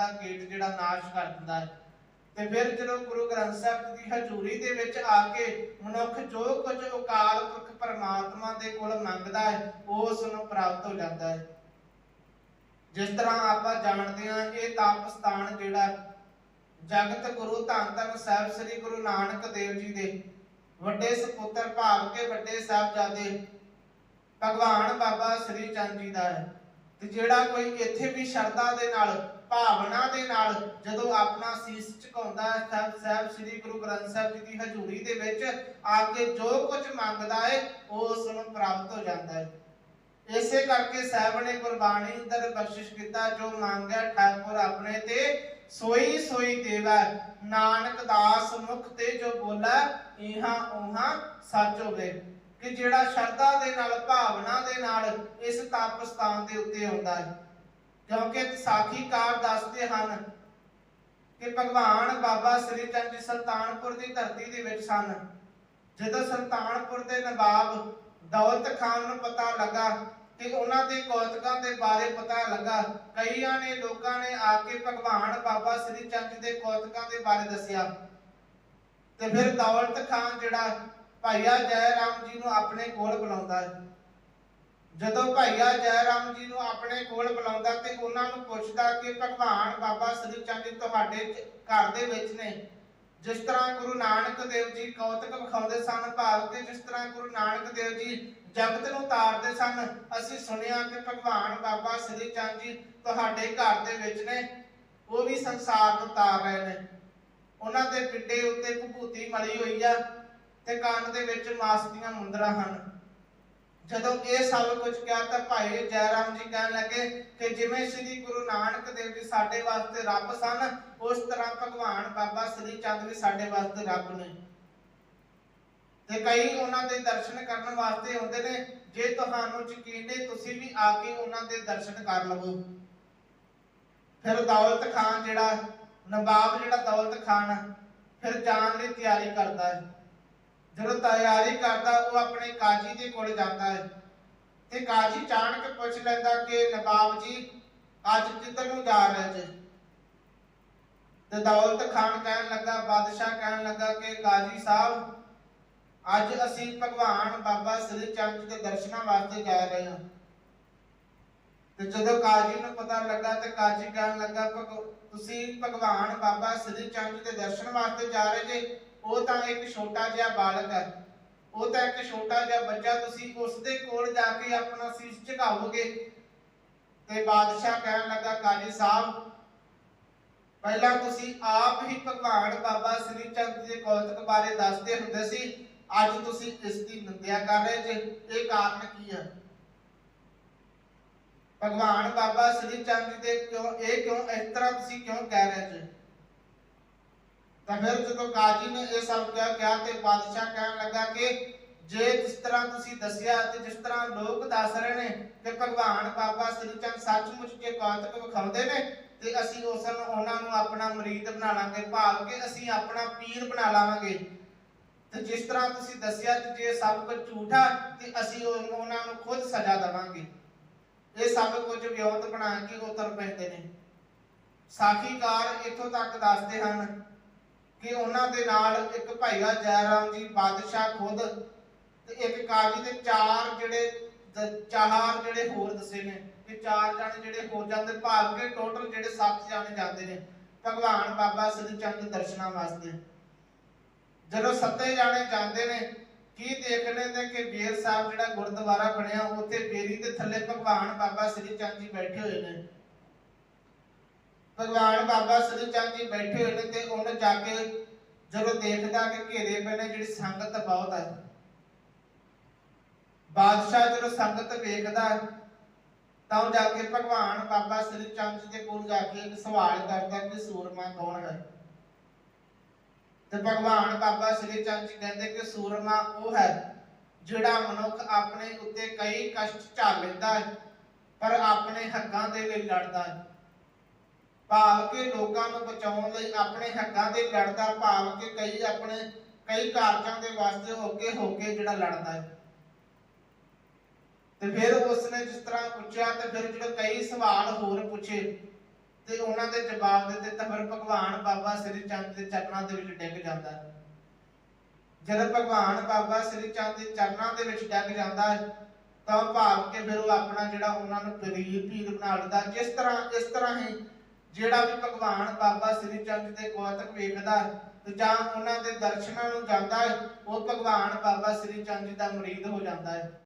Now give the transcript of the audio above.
ਦਾ gate ਜਿਹੜਾ ਨਾਸ਼ ਕਰ ਦਿੰਦਾ ਹੈ। ਤੇ ਫਿਰ ਜਦੋਂ ਗੁਰੂ ਗ੍ਰੰਥ ਸਾਹਿਬ ਦੀ ਹਜ਼ੂਰੀ ਦੇ ਵਿੱਚ ਆ ਕੇ ਮਨੁੱਖ ਜੋ ਕੁਝ ਅਕਾਲ ਪੁਰਖ ਪਰਮਾਤਮਾ ਦੇ ਕੋਲ ਮੰਗਦਾ ਹੈ ਉਸ ਨੂੰ ਪ੍ਰਾਪਤ ਹੋ ਜਾਂਦਾ ਹੈ। ਜਿਸ ਤਰ੍ਹਾਂ ਆਪਾਂ ਜਾਣਦੇ ਹਾਂ, ਇਹ ਤਪ ਜਿਹੜਾ ਜਗਤ ਗੁਰੂ ਧੰਨ ਧੰਨ ਸਾਹਿਬ ਸ੍ਰੀ ਗੁਰੂ ਨਾਨਕ ਦੇਵ ਜੀ ਦੇ ਵੱਡੇ ਸੁਪੁੱਤਰ ਭਾਵ ਕੇ ਵੱਡੇ ਸਾਹਿਬਜ਼ਾਦੇ ਭਗਵਾਨ ਬਾਬਾ ਸ੍ਰੀ ਚੰਦ ਜੀ ਦਾ ਹੈ। ਤੇ ਜਿਹੜਾ ਕੋਈ ਇੱਥੇ ਵੀ ਸ਼ਰਧਾ ਦੇ ਨਾਲ ਭਾਵਨਾ ਦੇ ਨਾਲ ਜਦੋਂ ਆਪਣਾ ਸੀਸ ਝੁਕਾਉਂਦਾ ਹੈ, ਸਾਹਿਬ ਸਾਹਿਬ ਸ੍ਰੀ ਗੁਰੂ ਗ੍ਰੰਥ ਸਾਹਿਬ ਜੀ ਦੀ ਹਜ਼ੂਰੀ ਦੇ ਵਿੱਚ ਆ ਕੇ ਜੋ ਕੁਝ ਮੰਗਦਾ ਹੈ, ਉਹ ਉਸ ਨੂੰ ਪ੍ਰਾਪਤ ਹੋ ਜਾਂਦਾ ਹੈ। ਇਸੇ ਕਰਕੇ ਸਾਹਿਬ ਨੇ ਗੁਰਬਾਣੀ ਅੰਦਰ ਬਖਸ਼ਿਸ਼ ਕੀਤਾ, ਜੋ ਮੰਗਿਆ ਠਾਕੁਰ ਆਪਣੇ ਤੇ, ਸੋਈ ਸੋਈ ਦੇਵੈ, ਨਾਨਕ ਦਾਸ ਮੁਖ ਤੇ ਜੋ ਬੋਲਾ, ਇਹਾਂ ਉਹਾਂ ਸੱਚ ਹੋਵੇ। ਕਿ ਜਿਹੜਾ ਸ਼ਰਧਾ ਦੇ ਨਾਲ, ਭਾਵਨਾ ਦੇ ਨਾਲ ਇਸ ਤਪ ਸਥਾਨ ਦੇ ਉੱਤੇ ਆਉਂਦਾ ਹੈ। ਕਿਉਂਕਿ ਸਾਖੀਕਾਰ ਦੱਸਦੇ ਹਨ ਕਿ ਭਗਵਾਨ ਬਾਬਾ ਸ੍ਰੀ ਚੰਦ ਜੀ ਸੁਲਤਾਨਪੁਰ ਦੀ ਧਰਤੀ ਦੇ ਵਿੱਚ ਸਨ। ਜਦੋਂ ਸੁਲਤਾਨਪੁਰ ਦੇ ਨਵਾਬ ਦੌਲਤ ਖਾਨ ਨੂੰ ਪਤਾ ਲੱਗਾ ਕਿ ਉਹਨਾਂ ਦੇ ਕੌਤਕਾਂ ਦੇ ਬਾਰੇ ਪਤਾ ਲੱਗਾ, ਕਈਆਂ ਨੇ ਲੋਕਾਂ ਨੇ ਆ ਕੇ ਭਗਵਾਨ ਬਾਬਾ ਸ੍ਰੀ ਚੰਦ ਜੀ ਦੇ ਕੌਤਕਾਂ ਦੇ ਬਾਰੇ ਦੱਸਿਆ। ਤੇ ਫਿਰ ਦੌਲਤ ਖਾਨ ਜਿਹੜਾ ਭਾਈਆ ਜੈ ਰਾਮ ਜੀ ਨੂੰ ਆਪਣੇ ਕੋਲ ਬੁਲਾਉਂਦਾ ਹੈ। ਜਦੋਂ ਭਾਈਆ ਜੈਰਾਮ ਜੀ ਨੂੰ ਆਪਣੇ ਕੋਲ ਬੁਲਾਉਂਦਾ ਤੇ ਉਹਨਾਂ ਨੂੰ ਪੁੱਛਦਾ ਕਿ ਭਗਵਾਨ ਬਾਬਾ ਸ੍ਰੀ ਚੰਦ ਜੀ ਤੁਹਾਡੇ ਘਰ ਦੇ ਵਿੱਚ ਨੇ। ਜਿਸ ਤਰ੍ਹਾਂ ਗੁਰੂ ਨਾਨਕ ਦੇਵ ਜੀ ਕੌਤਕ ਵਿਖਾਉਂਦੇ ਸਨ, ਭਾਵ ਕਿ ਜਿਸ ਤਰ੍ਹਾਂ ਗੁਰੂ ਨਾਨਕ ਦੇਵ ਜੀ ਜਗਤ ਨੂੰ ਤਾਰਦੇ ਸਨ, ਅਸੀਂ ਸੁਣਿਆ ਕਿ ਭਗਵਾਨ ਬਾਬਾ ਸ੍ਰੀ ਚੰਦ ਜੀ ਤੁਹਾਡੇ ਘਰ ਦੇ ਵਿੱਚ ਨੇ, ਉਹ ਵੀ ਸੰਸਾਰ ਨੂੰ ਤਾਰ ਰਹੇ ਨੇ। ਉਹਨਾਂ ਦੇ ਪਿੰਡੇ ਉੱਤੇ ਭੂਤੀ ਮਲੀ ਹੋਈ ਆ ਤੇ ਕੰਨ ਦੇ ਵਿੱਚ ਮਾਸ ਦੀਆਂ ਮੁੰਦਰਾਂ ਹਨ। ਜਦੋਂ ਇਹ ਸਭ ਕੁਝ ਕਿਹਾ ਤਾਂ ਭਾਈ ਜੈ ਜੀ ਕਹਿਣ ਲੱਗੇ ਕਿ ਜਿਵੇਂ ਸ੍ਰੀ ਗੁਰੂ ਨਾਨਕ ਦੇਵ ਜੀ ਸਾਡੇ ਵਾਸਤੇ ਰੱਬ ਸਨ, ਉਸ ਤਰ੍ਹਾਂ ਭਗਵਾਨ ਬਾਬਾ ਸ੍ਰੀ ਚੰਦ ਵੀ ਸਾਡੇ ਵਾਸਤੇ ਰੱਬ ਨੇ। ਤੇ ਕਈ ਉਹਨਾਂ ਦੇ ਦਰਸ਼ਨ ਕਰਨ ਵਾਸਤੇ ਆਉਂਦੇ ਨੇ, ਜੇ ਤੁਹਾਨੂੰ ਯਕੀਨ ਨਹੀਂ, ਤੁਸੀਂ ਵੀ ਆ ਕੇ ਉਹਨਾਂ ਦੇ ਦਰਸ਼ਨ ਕਰ ਲਵੋ। ਫਿਰ ਦੌਲਤ ਖਾਨ ਜਿਹੜਾ, ਨਵਾਬ ਜਿਹੜਾ ਦੌਲਤ ਖਾਨ, ਫਿਰ ਜਾਣ ਦੀ ਤਿਆਰੀ ਕਰਦਾ ਹੈ। ਜਦੋਂ ਤਿਆਰੀ ਕਰਦਾ, ਉਹ ਆਪਣੇ ਕਾਜੀ ਦੇ ਕੋਲ ਜਾਂਦਾ ਹੈ। ਤੇ ਕਾਜੀ ਚਾਣਕ ਪੁੱਛ ਲੈਂਦਾ ਕਿ, ਨਵਾਬ ਜੀ, ਅੱਜ ਕਿੱਧਰ ਨੂੰ ਜਾ ਰਹੇ ਜੀ? ਤੇ ਦੌਲਤ ਖਾਨ ਕਹਿਣ ਲੱਗਾ, ਬਾਦਸ਼ਾਹ ਕਹਿਣ ਲੱਗਾ ਕਿ, ਕਾਜੀ ਸਾਹਿਬ, ਅੱਜ ਅਸੀਂ ਭਗਵਾਨ ਬਾਬਾ ਸ੍ਰੀ ਚੰਦ ਦੇ ਦਰਸ਼ਨਾਂ ਵਾਸਤੇ ਜਾ ਰਹੇ ਹਾਂ। ਤੇ ਜਦੋਂ ਕਾਜੀ ਨੂੰ ਪਤਾ ਲੱਗਾ ਤੇ ਕਾਜੀ ਕਹਿਣ ਲੱਗਾ ਤੁਸੀਂ ਭਗਵਾਨ ਬਾਬਾ ਸ੍ਰੀ ਚੰਦ ਦੇ ਦਰਸ਼ਨ ਵਾਸਤੇ ਜਾ ਰਹੇ ਜੇ? ਉਹ ਤਾਂ ਇੱਕ ਛੋਟਾ ਜਿਹਾ ਬਾਲਕ ਹੈ। ਉਹ ਤਾਂ ਇੱਕ ਛੋਟਾ ਜਿਹਾ ਬੱਚਾ, ਤੁਸੀਂ ਉਸ ਦੇ ਕੋਲ ਜਾ ਕੇ ਆਪਣਾ ਸੀਸ ਝੁਕਾਓਗੇ। ਤੇ ਬਾਦਸ਼ਾਹ ਕਹਿਣ ਲੱਗਾ ਕਾਜੀ ਸਾਹਿਬ, ਪਹਿਲਾਂ ਤੁਸੀਂ ਆਪ ਹੀ ਭਗਵਾਨ ਬਾਬਾ ਸ੍ਰੀ ਚੰਦ ਜੀ ਦੇ ਕੌਤਕ ਬਾਰੇ ਦੱਸਦੇ ਹੁੰਦੇ ਸੀ। ਅੱਜ ਤੁਸੀਂ ਇਸ ਦੀ ਨਿੰਦਿਆ ਕਰ ਰਹੇ ਜੇ। ਇਹ ਕਾਰਨ ਕੀ ਹੈ? ਭਗਵਾਨ ਬਾਬਾ ਸ੍ਰੀ ਚੰਦ ਜੀ ਦੇ ਕਿਉਂ, ਇਹ ਕਿਉਂ ਇਸ ਤਰ੍ਹਾਂ ਤੁਸੀਂ ਕਿਉਂ ਕਹਿ ਰਹੇ ਜੇ? ਤਾਂ ਫਿਰ ਜਦੋਂ ਕਾਜੀ ਨੇ ਇਹ ਸਭ ਕਿਹਾ ਕਿਹਾ ਤੇ ਬਾਦਸ਼ਾਹ ਕਹਿਣ ਲੱਗਾ ਕਿ ਜੇ ਜਿਸ ਤਰ੍ਹਾਂ ਤੁਸੀਂ ਦੱਸਿਆ ਤੇ ਜਿਸ ਤਰ੍ਹਾਂ ਲੋਕ ਦੱਸ ਰਹੇ ਨੇ ਕਿ ਭਗਵਾਨ ਬਾਬਾ ਸ੍ਰੀ ਚੰਦ ਸੱਚਮੁੱਚ ਕੇ ਕੌਤਕ ਵਿਖਾਉਂਦੇ ਨੇ ਤੇ ਅਸੀਂ ਉਸ ਨੂੰ ਉਹਨਾਂ ਨੂੰ ਆਪਣਾ ਮਰੀਦ ਬਣਾ ਲਾਂਗੇ ਭਾਵ ਕਿ ਅਸੀਂ ਆਪਣਾ ਪੀਰ ਬਣਾ ਲਾਵਾਂਗੇ। ਤੇ ਜਿਸ ਤਰ੍ਹਾਂ ਤੁਸੀਂ ਦੱਸਿਆ ਤੇ ਜੇ ਸਭ ਕੁਝ ਝੂਠਾ ਤੇ ਅਸੀਂ ਉਹ- ਉਹਨਾਂ ਨੂੰ ਖੁਦ ਸਜ਼ਾ ਦੇਵਾਂਗੇ। ਇਹ ਸਭ ਕੁਝ ਵਿਉਂਤ ਬਣਾ ਕੇ ਉਤਰ ਪੈਂਦੇ ਨੇ। ਸਾਖੀਕਾਰ ਇੱਥੋਂ ਤੱਕ ਦੱਸਦੇ ਹਨ ਕਿ ਉਹਨਾਂ ਦੇ ਨਾਲ ਇੱਕ ਭਾਈਆ ਜੈ ਜੀ ਬਾਦਸ਼ਾਹ ਖੁਦ ਤੇ ਇੱਕ ਕਾਜੀ ਦੇ ਚਾਰ ਜਿਹੜੇ ਚਾਰ ਜਿਹੜੇ ਹੋਰ ਦੱਸੇ ਨੇ ਕਿ ਚਾਰ ਜਣੇ ਜਿਹੜੇ ਹੋ ਜਾਂਦੇ ਭਾਵ ਕੇ ਟੋਟਲ ਜਿਹੜੇ 7 ਜਣੇ ਜਾਂਦੇ ਨੇ, ਭਗਵਾਨ ਬਾਬਾ ਸ੍ਰੀ ਚੰਦ ਦਰਸ਼ਨਾਂ ਵਾਸਤੇ। ਜਦੋਂ ਸੱਤੇ ਜਾਣੇ ਜਾਂਦੇ ਨੇ, ਕੀ ਦੇਖਣੇ ਨੇ ਕਿ ਬੇਰ ਸਾਹਿਬ ਜਿਹੜਾ ਗੁਰਦੁਆਰਾ ਬਣਿਆ, ਉੱਥੇ ਬੇਰੀ ਦੇ ਥੱਲੇ ਭਗਵਾਨ ਬਾਬਾ ਸ੍ਰੀ ਚੰਦ ਜੀ ਬੈਠੇ ਹੋਏ ਨੇ। ਭਗਵਾਨ ਬਾਬਾ ਸ੍ਰੀ ਚੰਦ ਜੀ ਬੈਠੇ ਹੋਏ ਨੇ ਤੇ ਉਹਨੇ ਜਾ ਕੇ ਜਦੋਂ ਦੇਖਦਾ ਕਿ ਘੇਰੇ ਪਏ ਨੇ ਜਿਹੜੀ ਸੰਗਤ ਬਹੁਤ ਹੈ ਬਾਦਸ਼ਾਹ ਜਦੋਂ ਸੰਗਤ ਵੇਖਦਾ, ਤਾਂ ਉਹ ਜਾ ਕੇ ਭਗਵਾਨ ਬਾਬਾ ਸ੍ਰੀ ਚੰਦ ਜੀ ਦੇ ਕੋਲ ਜਾ ਕੇ ਇੱਕ ਸਵਾਲ ਕਰਦਾ ਕਿ ਸੂਰਮਾ ਕੌਣ ਹੈ? ਤੇ ਭਗਵਾਨ ਬਾਬਾ ਸ੍ਰੀ ਚੰਦ ਜੀ ਕਹਿੰਦੇ ਕਿ ਸੂਰਮਾ ਉਹ ਹੈ ਜਿਹੜਾ ਮਨੁੱਖ ਆਪਣੇ ਉੱਤੇ ਕਈ ਕਸ਼ਟ ਝੱਲ ਲੈਂਦਾ ਹੈ, ਪਰ ਆਪਣੇ ਹੱਕਾਂ ਦੇ ਲਈ ਲੜਦਾ ਹੈ। ਭਾਵ ਕਿ ਲੋਕਾਂ ਨੂੰ ਬਚਾਉਣ ਲਈ ਆਪਣੇ ਹੱਕਾਂ ਦੇ ਲੜਦਾ, ਭਾਵ ਕਿ ਕਈ ਆਪਣੇ, ਕਈ ਕਾਰਜਾਂ ਦੇ ਵਾਸਤੇ ਹੋ ਕੇ ਹੋ ਕੇ ਜਿਹੜਾ ਲੜਦਾ ਹੈ। ਤੇ ਫਿਰ ਉਸਨੇ ਜਿਸ ਤਰ੍ਹਾਂ ਪੁੱਛਿਆ, ਤੇ ਫਿਰ ਜਿਹੜੇ ਕਈ ਸਵਾਲ ਹੋਰ ਪੁੱਛੇ, ਤੇ ਉਹਨਾਂ ਦੇ ਜਵਾਬ ਦੇ ਦਿੱਤਾ ਫਿਰ ਭਗਵਾਨ ਬਾਬਾ ਸ੍ਰੀ ਚੰਦ ਦੇ ਚਰਨਾਂ ਦੇ ਵਿੱਚ ਡਿੱਗ ਜਾਂਦਾ ਹੈ। ਜਦੋਂ ਭਗਵਾਨ ਬਾਬਾ ਸ੍ਰੀ ਚੰਦ ਦੇ ਚਰਨਾਂ ਦੇ ਵਿੱਚ ਡਿੱਗ ਜਾਂਦਾ ਹੈ, ਤਾਂ ਭਾਵ ਕੇ ਫਿਰ ਉਹ ਆਪਣਾ ਜਿਹੜਾ ਉਹਨਾਂ ਨੂੰ ਪੀਰ ਬਣਾ ਲੈਂਦਾ ਜਿਸ ਤਰ੍ਹਾਂ, ਇਸ ਤਰ੍ਹਾਂ ਹੀ ਜਿਹੜਾ ਵੀ ਭਗਵਾਨ ਬਾਬਾ ਸ੍ਰੀ ਚੰਦ ਦੇ ਕੌਤਕ ਵੇਖਦਾ ਹੈ ਤੇ ਜਾਂ ਉਹਨਾਂ ਦੇ ਦਰਸ਼ਨਾਂ ਨੂੰ ਜਾਂਦਾ ਹੈ, ਉਹ ਭਗਵਾਨ ਬਾਬਾ ਸ੍ਰੀ ਚੰਦ ਜੀ ਦਾ ਮੁਰੀਦ ਹੋ ਜਾਂਦਾ ਹੈ।